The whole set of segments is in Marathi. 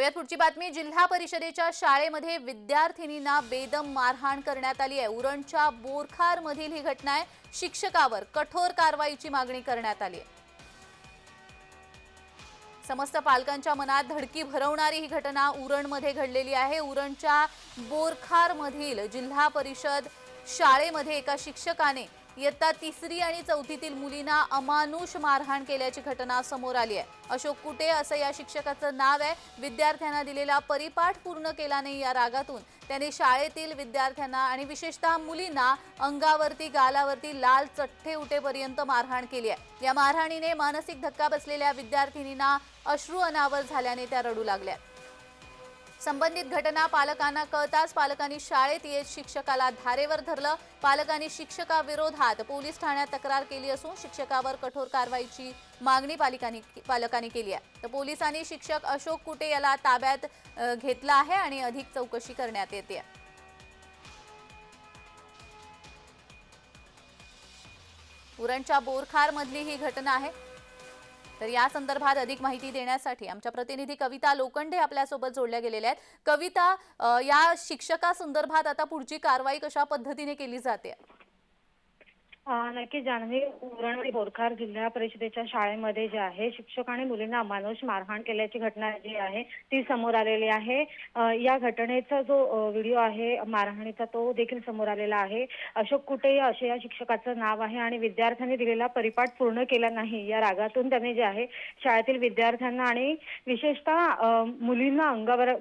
यात पुढची बातमी. जिल्हा परिषदेच्या शाळेमध्ये विद्यार्थिनींना बेदम मारहाण करण्यात आली आहे. उरणच्या बोरखार मधील ही घटना आहे. शिक्षकावर कठोर कारवाईची मागणी करण्यात आली आहे. समस्त पालकांच्या मनात धडकी भरवणारी ही घटना उरणमध्ये घडलेली आहे. उरणच्या बोरखार मधील जिल्हा परिषद शाळेमध्ये एका शिक्षकाने इयत्ता तिसरी आणि चौथीतील मुलींना अमानुष मारहाण केल्याची घटना समोर आली आहे. अशोक कुटे असं या शिक्षकाचं नाव आहे. विद्यार्थ्यांना दिलेला परिपाठ पूर्ण केला नाही या रागातून. त्याने शाळेतील विद्यार्थ्यांना आणि विशेषतः मुलींना अंगावरती गालावरती लाल चठ्ठे उठेपर्यंत मारहाण केली आहे. या मारहाणीने मानसिक धक्का बसलेल्या विद्यार्थिनींना अश्रू अनावर झाल्याने त्या रडू लागल्या. संबंधित घटना पालकांना कळताच पालकांनी शाळेत येत शिक्षकाला धारेवर धरलं. पालकांनी शिक्षकाविरोधात पोलीस ठाण्यात तक्रार केली असून शिक्षकावर कठोर कारवाईची मागणी पालिकांनी पालकांनी केली आहे. तर पोलिसांनी शिक्षक अशोक कुटे याला ताब्यात घेतला आहे आणि अधिक चौकशी करण्यात येते. उरणच्या बोरखारमधली ही घटना आहे. तर या संदर्भात अधिक माहिती देण्यासाठी आमच्या प्रतिनिधी कविता लोखंडे आपल्यासोबत जोडल्या गेलेल्या आहेत. कविता या शिक्षका संदर्भात आता पुढची कारवाई कशा पद्धतीने केली जाते? नक्की जान्हवी उरण आणि बोरखार जिल्हा परिषदेच्या शाळेमध्ये जे आहे शिक्षक आणि मुलींना अमानुष मारहाण केल्याची घटना जी आहे ती समोर आलेली आहे. या घटनेचा जो व्हिडिओ आहे मारहाणीचा तो देखील समोर आलेला आहे. अशोक कुटे असे या शिक्षकाचं नाव आहे आणि विद्यार्थ्यांनी दिलेला परिपाठ पूर्ण केला नाही. या रागातून त्यांनी जे आहे शाळेतील विद्यार्थ्यांना आणि विशेषतः मुलींना अंगावर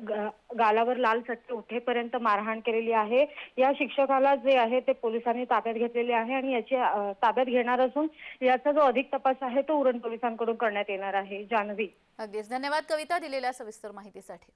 गालावर लाल चट्टे उठेपर्यंत मारहाण केलेली आहे. या शिक्षकाला जे आहे ते पोलिसांनी ताब्यात घेतलेले आहे आणि याची अं, ताब्यात घेणार असून याचा जो अधिक तपास आहे तो उरण पोलिसांकडून करण्यात येणार आहे. जान्हवी अगदीच. धन्यवाद कविता दिलेल्या सविस्तर माहितीसाठी.